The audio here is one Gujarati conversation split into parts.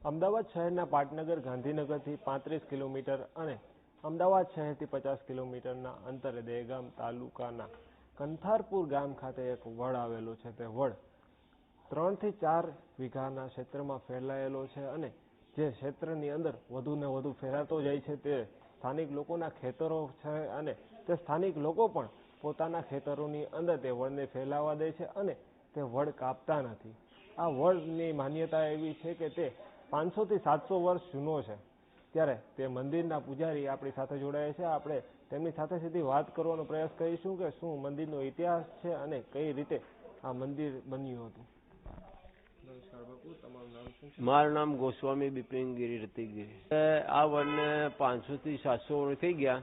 અમદાવાદ શહેરના પાટનગર, ગાંધીનગરથી પાંત્રીસ કિલોમીટર અને અમદાવાદ શહેરથી પચાસ કિલોમીટરના અંતરે દહેગામ તાલુકાના કંથારપુર ગામ ખાતે એક વડ આવેલો છે. તે વડ ત્રણથી ચાર વીઘાના ક્ષેત્રમાં ફેલાયેલો છે અને જે ક્ષેત્રની અંદર વધુ ને વધુ ફેલાતો જાય છે તે સ્થાનિક લોકોના ખેતરો છે અને તે સ્થાનિક લોકો પણ પોતાના ખેતરોની અંદર તે વડને ફેલાવા દે છે અને તે વડ કાપતા નથી. આ વડની માન્યતા એવી છે કે તે પાંચસો થી સાતસો વર્ષ જૂનો છે. ત્યારે તે મંદિરના પૂજારી આપણી સાથે જોડાયા છે. આપણે તેમની સાથે સીધી વાત કરવાનો પ્રયાસ કરીશું કે શું મંદિરનો ઇતિહાસ છે અને કઈ રીતે આ મંદિર બન્યું હતું. નમસ્કાર બાપુ તમારું નામ શું છે? મારું નામ ગોસ્વામી બિપિનગીરી રતિગીરી. આ વડને પાંચસો થી સાતસો વર્ષ થઈ ગયા.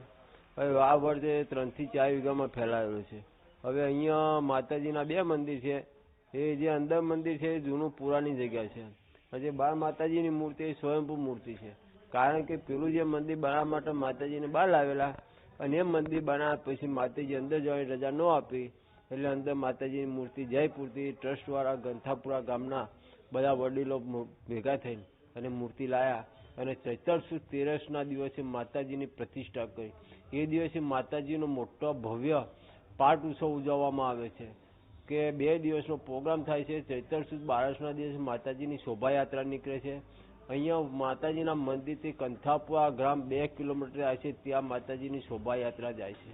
હવે આ જે ત્રણથી ચાર વીઘામાં ફેલાયેલો છે. હવે અહીંયા માતાજીના બે મંદિર છે. એ જે અંદર મંદિર છે એ જૂનું પુરાની જગ્યા છે. જે બાર માતાજીની મૂર્તિ એ સ્વયંભૂ મૂર્તિ છે. કારણ કે પેલું જે મંદિર બનાવવા માટે માતાજીને બહાર લાવેલા અને એ મંદિર બનાવ્યા પછી માતાજી અંદર જવાની રજા ન આપી એટલે અંદર માતાજીની મૂર્તિ જયપુરથી ટ્રસ્ટવાળા ગંથાપુરા ગામના બધા વડીલો ભેગા થઈને અને મૂર્તિ લાયા અને ચૈતર સુદ તેરસના દિવસે માતાજીની પ્રતિષ્ઠા કરી. એ દિવસે માતાજીનો મોટો ભવ્ય પાઠ ઉત્સવ ઉજવવામાં આવે છે. કે બે દિવસનો પ્રોગ્રામ થાય છે ચૈતર સુદ બારસના દિવસે માતાજીની શોભાયાત્રા નીકળે છે. અહીંયા માતાજીના મંદિરથી કંથાપુરા ગ્રામ બે કિલોમીટર આવે છે ત્યાં માતાજીની શોભાયાત્રા જાય છે.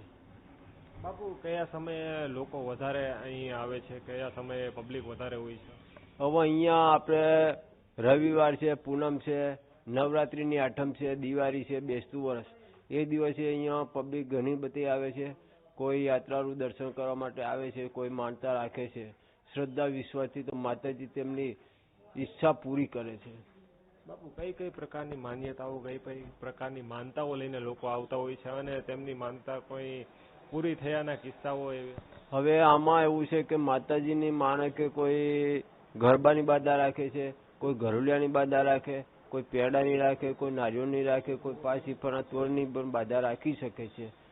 બાપુ કયા સમયે લોકો વધારે અહીં આવે છે? કયા સમયે પબ્લિક વધારે હોય છે? હવે અહીંયા આપણે રવિવાર છે પૂનમ છે નવરાત્રીની આઠમ છે દિવાળી છે બેસતું વર્ષ. એ દિવસે અહીંયા પબ્લિક ઘણી બધી આવે છે. કોઈ યાત્રાળુ દર્શન કરવા માટે આવે છે કોઈ માનતા રાખે છે શ્રદ્ધા વિશ્વાસથી તો માતાજી તેમની ઈચ્છા પૂરી કરે છે. બાપુ કઈ કઈ પ્રકારની માન્યતાઓ કઈ કઈ પ્રકારની માનતાઓ લઈને લોકો આવતા હોય છે અને તેમની માનતા કોઈ પૂરી થયાના કિસ્સાઓ હવે આમાં એવું છે કે માતાજીની માને કે કોઈ ગરબાની બાધા રાખે છે કોઈ ઘરુલિયાની બાધા રાખે કોઈ પેડાની રાખે કોઈ નારિયેળની રાખે કોઈ પાછી ફણા તોરની પણ બાધા રાખી શકે છે.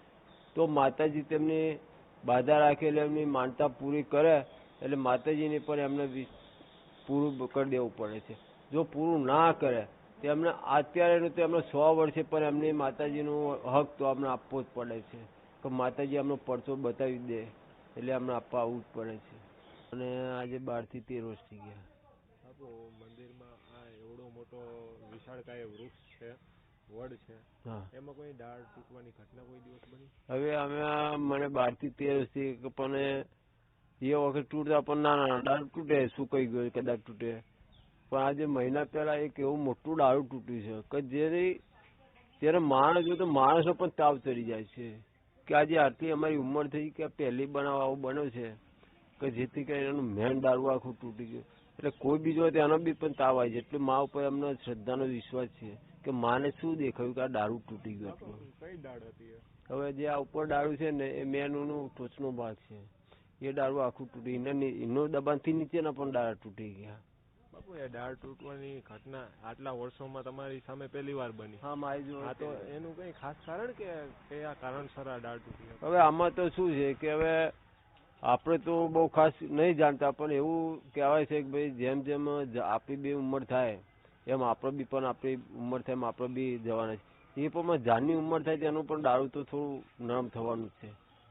તો માતાજી તેમની બાધા રાખેલી એમની માનતા પૂરી કરે એટલે માતાજીને પણ એમને પૂરું કરી દેવું પડે છે. જો પૂરું ના કરે, તો એમને અત્યારેનું તો એમને સો વર્ષે પણ એમને માતાજીનો હક તો અમને આપવો જ પડે છે. કે માતાજી એમનો પરચો બતાવી દે એટલે એમને આપવા આવવું જ પડે છે. અને આજે બારથી તેર વર્ષ થઈ ગયા. મંદિરમાં આ એવડો મોટો વિશાળકાય વૃક્ષ છે. વડ છે. એમાં કોઈ દાળ તૂટવાની ઘટના કોઈ દિવસ બની? હવે અમે મને બારથી તેર વર્ષથી પણ એ વખત તૂટતા પણ ના ના દાળ તૂટે સુકાઈ ગયો કદાચ તૂટે. પણ આજે મહિના પહેલા એક એવું મોટું દારૂ તૂટ્યું છે. કે જે ત્યારે માણસ તો માણસો પણ તાવ ચડી જાય છે. કે આજે આટલી અમારી ઉંમર થઈ કે પહેલી બનાવ આવો બન્યો છે કે જેથી કરીને એનું મેન દારૂ આખું તૂટી ગયું. એટલે કોઈ બીજો હોય તો એનો બી પણ તાવ આવી જાય. એટલે મા ઉપર એમનો શ્રદ્ધાનો વિશ્વાસ છે. કે માને શું દેખાયું કે આ દારૂ તૂટી ગયો કઈ ડાળ હતી હવે જે આ ઉપર દારૂ છે ને એ મેનનું ટોચનો ભાગ છે. એ દારૂ આખું તૂટી એના એનો દબાણથી નીચેના પણ ડાળા તૂટી ગયા. બાપુ એ દાળ તૂટવાની ઘટના આટલા વર્ષોમાં તમારી સામે પહેલી વાર બની. હા મારી જોડે આ તો એનું કઈ ખાસ કારણ કે કયા કારણસર આ દાળ તૂટી? હવે આમાં તો શું છે કે હવે આપણે તો બહુ ખાસ નહીં જાણતા પણ એવું કહેવાય છે કે ભાઈ જેમ જેમ આપી બી ઉંમર થાય એમ આપણો બી પણ આપણી ઉંમર થાય એમ આપણે બી જવાના છે. એ પણ જાનની ઉંમર થાય તેનું પણ દારૂ તો થોડું નરમ થવાનું જ છે.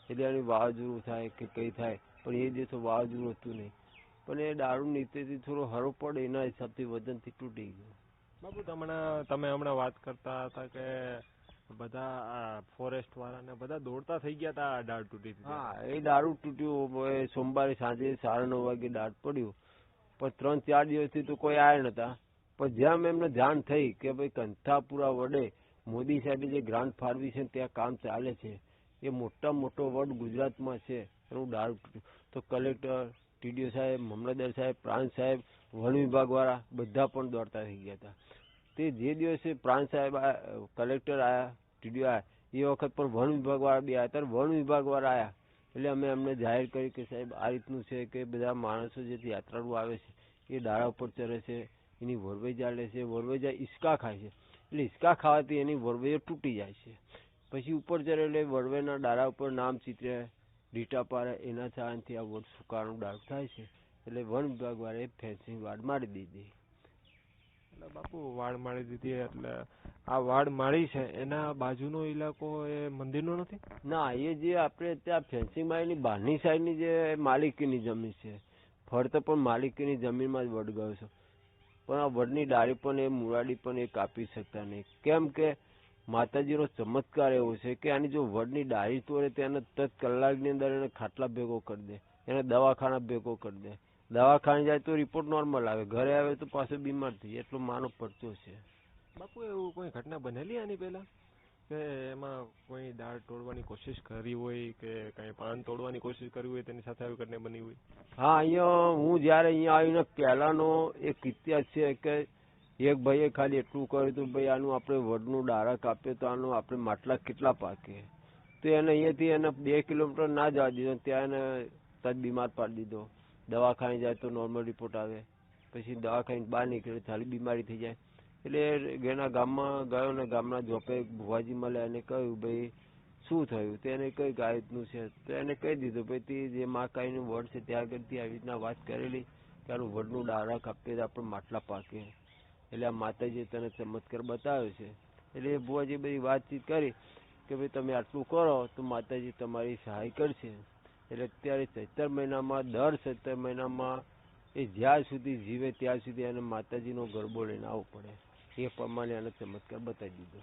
એટલે એની વાવાઝોડું થાય કે કઈ થાય પણ એ દિવસે વાવાઝોડું હતું નહીં. પણ એ દારૂ નીચેથી થોડો હરો પડે એના હિસાબથી વજનથી તૂટી ગયું. બાબુ તમને તમે હમણાં વાત કરતા હતા કે બધા ફોરેસ્ટ વાળા ને બધા દોડતા થઈ ગયા હતા દાળ તૂટી હા એ દારૂ તૂટ્યું સોમવારે સાંજે સાડા નવ વાગે દાળ પડ્યું. પણ ત્રણ ચાર દિવસથી તો કોઈ આવ્યા નતા. પણ જેમ એમને જાણ થઈ કે ભાઈ કંથાપુરા વડે મોદી સાહેબે જે ગ્રાન્ટ ફાળવી છે ત્યાં કામ ચાલે છે, એ મોટા મોટો વડ ગુજરાતમાં છે. એનું ડાર્ક તો કલેક્ટર ટીડીઓ સાહેબ, મામલતદાર સાહેબ, પ્રાંત સાહેબ, વન વિભાગ વાળા બધા પણ દોડતા થઈ ગયા હતા. તે જે દિવસે પ્રાંત સાહેબ કલેક્ટર આવ્યા ટીડીઓ આયા, એ વખત પણ વન વિભાગ વાળા બી આવ્યા ત્યારે વન વિભાગ વાળા આવ્યા એટલે અમે એમને જાહેર કર્યું કે સાહેબ આ રીતનું છે કે બધા માણસો જે યાત્રાળુ આવે છે, એ ડાળા ઉપર ચડે છે. એની વરવેજા લે છે વરવેજા જાય ખાય છે. એટલે હિંચકા ખાવાથી એની વરવેજો તૂટી જાય છે. પછી ઉપર ચડે એટલે વરવેના ડાળા ઉપર નામ ચિત્રે લીટા પાડે એના કારણથી આ વડ સુકાવાનું ડાળ થાય છે. એટલે વન વિભાગ વાળાએ ફેન્સિંગ વાડ મારી દીધી. એટલે બાપુ વાડ માળી દીધી એટલે આ વાડ માળી છે એના બાજુનો ઇલાકો એ મંદિરનો નથી? ના એ જે આપણે ત્યાં ફેન્સિંગ મારીની બહારની સાઈડની જે માલિકીની જમીન છે. ફરતે પણ માલિકીની જમીનમાં જ વડ ગયો છે. પણ આ વડની ડાળી પણ એ મુરાડી પણ એ કાપી શકતા નહીં. કેમ કે માતાજીનો ચમત્કાર એવો છે કે આની જો વડની ડાળી તોડે તો એને તત કલાકની અંદર એને ખાટલા ભેગો કરી દે, એને દવાખાના ભેગો કરી દે. દવાખાને જાય તો રિપોર્ટ નોર્મલ આવે, ઘરે આવે તો પાછો બીમાર થઈ એટલો માનો પડતો છે. બાપુ, એવું કોઈ ઘટના બનેલી આની પહેલા? કે એમાં કોઈ દાળ તોડવાની કોશિશ કરી હોય કે કઈ પાન તોડવાની કોશિશ કરી હોય તેની સાથે આવી ઘટના બની હોય? હા, અહીંયા હું જ્યારે અહીંયા આવીને પહેલાનો એક ઇતિહાસ છે કે એક ભાઈએ ખાલી એટલું કહ્યું હતું ભાઈ આનું આપણે વડનું ડાળા કાપીએ તો આનું આપણે માટલા કેટલા પાકે? તો એને અહીંયાથી એને બે કિલોમીટર ના જવા દીધો, ત્યાં એને તજ બીમાર પાડી દીધો. દવાખાને જાય તો નોર્મલ રિપોર્ટ આવે. પછી દવાખાને બહાર નીકળે ખાલી બીમારી થઈ જાય. એટલે એના ગામમાં ગયો ને ગામના જોપે ભુવાજી મળ્યા એને કહ્યું, ભાઈ, શું થયું? તેને કઈ ગાયતનું છે. તો એને કહી દીધું, ભાઈ, તે જે મા કાઈનું વડ છે ત્યાં આગળથી આવી રીતના વાત કરેલી, ત્યાંનું વડનું ડાળા કાપીએ આપણે માટલા પાકે. એટલે આ માતાજીએ તને ચમત્કાર બતાવ્યો છે. એટલે એ ભુવાજી બધી વાતચીત કરી કે, ભાઈ, તમે આટલું કરો તો માતાજી તમારી સહાય કરશે. એટલે અત્યારે ચૈતર મહિનામાં, દર સત્તર મહિનામાં એ જ્યાં સુધી જીવે ત્યાં સુધી એને માતાજીનો ગરબો લઈને આવવો પડે. એ પ્રમાણે એને ચમત્કાર બતાવી દીધો.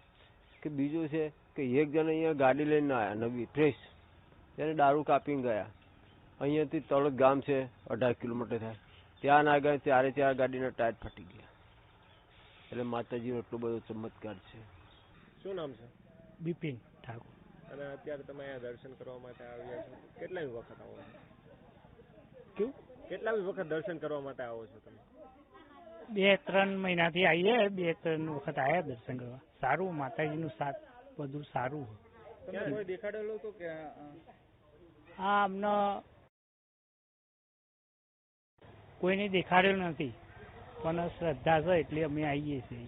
કે બીજું છે કે એક જણ અહીંયા ગાડી લઈને આવ્યા નવી ફ્રેશ તેને દારૂ કાપીને ગયા. અહીંયાથી તળક ગામ છે અઢાર કિલોમીટર થાય. ત્યાં ના ગયા ત્યારે ત્યાં ગાડીના ટાયર ફાટી ગયા. એટલે માતાજીનો એટલો બધો ચમત્કાર છે. શું નામ છે? બિપિન ઠાકોર. અને અત્યારે તમે અહીંયા દર્શન કરવા માટે આવ્યા છો. કેટલા વખત આવો છો? કેવું? કેટલામી વખત દર્શન કરવા માટે આવો છો તમે? બે ત્રણ મહિનાથી આવીએ બે ત્રણ વખત આવ્યા દર્શન કરવા. સારું માતાજીનું સાથ બધું સારું. દેખાડેલો તો કે આ અમને કોઈને દેખાડેલું નથી પણ શ્રદ્ધા છે એટલે અમે આવીએ છીએ.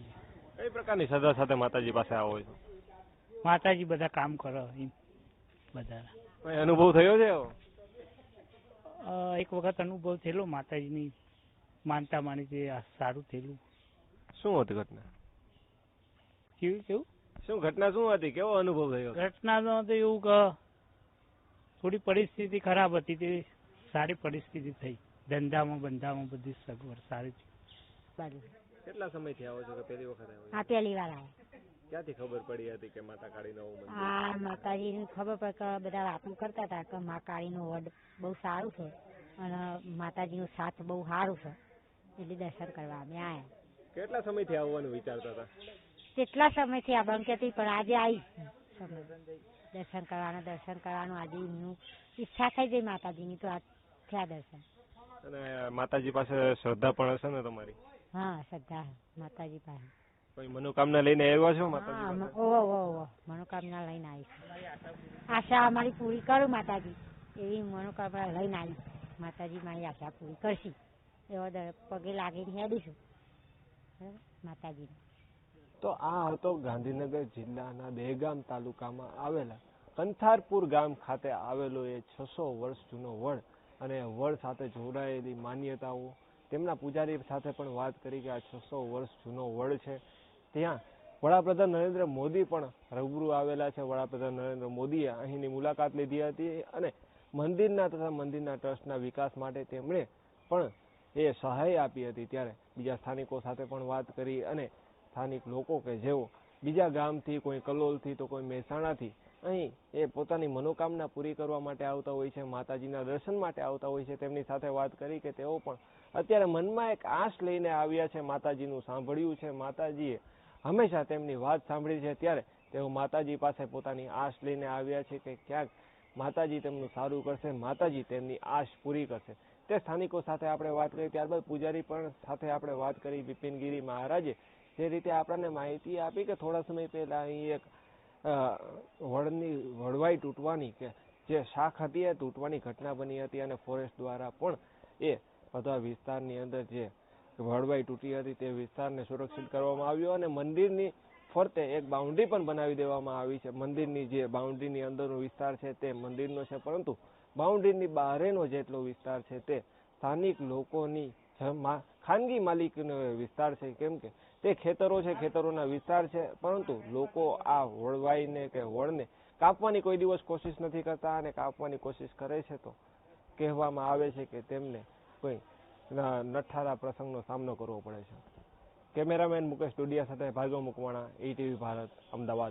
કઈ પ્રકારની શ્રદ્ધા સાથે માતાજી પાસે આવો છો? માતાજી બધા કામ કરે એમ બધા અનુભવ થયો છે એક વખત અનુભવ થયેલો માતાજીની માનતા માની તે સારું થયેલું. શું હતી ઘટના? કેવું કેવું? શું ઘટના શું હતી? કેવો અનુભવ થયો? ઘટના તો એવું કે થોડી પરિસ્થિતિ ખરાબ હતી તે સારી પરિસ્થિતિ થઈ. ધંધામાં બંધામાં બધી સગવડ સારી થઈ. બાજુ કેટલા સમયથી આવો છો કે પહેલી વખત આવ્યો છો? આ પહેલી વાર આવ્યા ક્યાંથી ખબર પડી હતી કે માતા કાળી નવું મંદિર માતાજી ની ખબર પડે કે બધા વાતો કરતા હતા કે મા કાળીનું વડ બહુ સારું છે અને માતાજી નો સાથ બહુ સારું છે. એટલે દર્શન કરવા અમે આવ્યા કેટલા સમયથી આવવાનું વિચારતા હતા? કેટલા સમયથી આ બંધ હતી પણ આજે આવી દર્શન કરવાના દર્શન કરવાનું આજે એમનું ઈચ્છા થઈ ગઈ માતાજીની તો આ થયા દર્શન. અને માતાજી પાસે શ્રદ્ધા પણ હશે ને તમારી? હા શ્રદ્ધા માતાજી પાસે. કોઈ મનોકામના લઈને આવ્યા છો માતાજી ઓહો ઓહો મનોકામના લઈને આવી આશા અમારી પૂરી કરું માતાજી એવી મનોકામના લઈને આવી માતાજી મારી આશા પૂરી કરશી. એવો પગે લાગીને હેડીશું. માતાજીને. તો આ હતો ગાંધીનગર જિલ્લાના દહેગામ તાલુકામાં આવેલા કંથારપુર ગામ ખાતે આવેલો એ છસો વર્ષ જૂનો વડ અને વડ સાથે જોડાયેલી માન્યતાઓ, તેમના પૂજારી સાથે પણ વાત કરી કે આ છસો વર્ષ જૂનો વડ છે. ત્યાં વડાપ્રધાન નરેન્દ્ર મોદી પણ રૂબરૂ આવેલા છે. વડાપ્રધાન નરેન્દ્ર મોદીએ અહીંની મુલાકાત લીધી હતી અને મંદિરના તથા મંદિરના ટ્રસ્ટના વિકાસ માટે તેમણે પણ એ સહાય આપી હતી ત્યારે બીજા સ્થાનિકો સાથે પણ વાત કરી અને સ્થાનિક લોકો કે જેઓ બીજા ગામથી, કોઈ કલોલથી તો કોઈ મહેસાણાથી, અહીં એ પોતાની મનોકામના પૂરી કરવા માટે આવતા હોય છે, માતાજીના દર્શન માટે આવતા હોય છે, તેમની સાથે વાત કરી કે તેઓ પણ અત્યારે મનમાં એક આશ લઈને આવ્યા છે, માતાજીનું સાંભળ્યું છે, માતાજીએ હંમેશા તેમની વાત સાંભળી છે, ત્યારે તેઓ માતાજી પાસે પોતાની આશ લઈને આવ્યા છે કે ક્યાંક માતાજી તેમનું સારું કરશે, માતાજી તેમની આશ પૂરી કરશે. તે સ્થાનિકો સાથે આપણે વાત કરી, ત્યારબાદ પૂજારી પણ સાથે આપણે વાત કરી બિપિનગીરી મહારાજે, જે રીતે આપણને માહિતી આપી કે થોડા સમય પહેલા અહીં એક વડની, વડવાઈ તૂટવાની કે જે શાખ હતી એ તૂટવાની ઘટના બની હતી અને ફોરેસ્ટ દ્વારા પણ એ બધા વિસ્તારની અંદર જે વડવાઈ તૂટી હતી તે વિસ્તારને સુરક્ષિત કરવામાં આવ્યો અને મંદિરની ફરતે એક બાઉન્ડ્રી પણ બનાવી દેવામાં આવી છે. મંદિરની જે બાઉન્ડ્રીની અંદરનો વિસ્તાર છે તે મંદિરનો છે, પરંતુ બાઉન્ડ્રીની બહારેનો જેટલો વિસ્તાર છે તે સ્થાનિક લોકોની ખાનગી માલિકીનો વિસ્તાર છે. કેમ કે તે ખેતરો છે, ખેતરોના વિસ્તાર છે, પરંતુ લોકો આ વળવાઈને કે વળને કાપવાની કોઈ દિવસ કોશિશ નથી કરતા અને કાપવાની કોશિશ કરે છે તો કહેવામાં આવે છે કે તેમને કોઈ નઠારા પ્રસંગનો સામનો કરવો પડે છે. કેમેરામેન મુકેશ ડોડિયા સાથે ભાર્ગવ મુકવાણા, ઈટીવી ભારત, અમદાવાદ.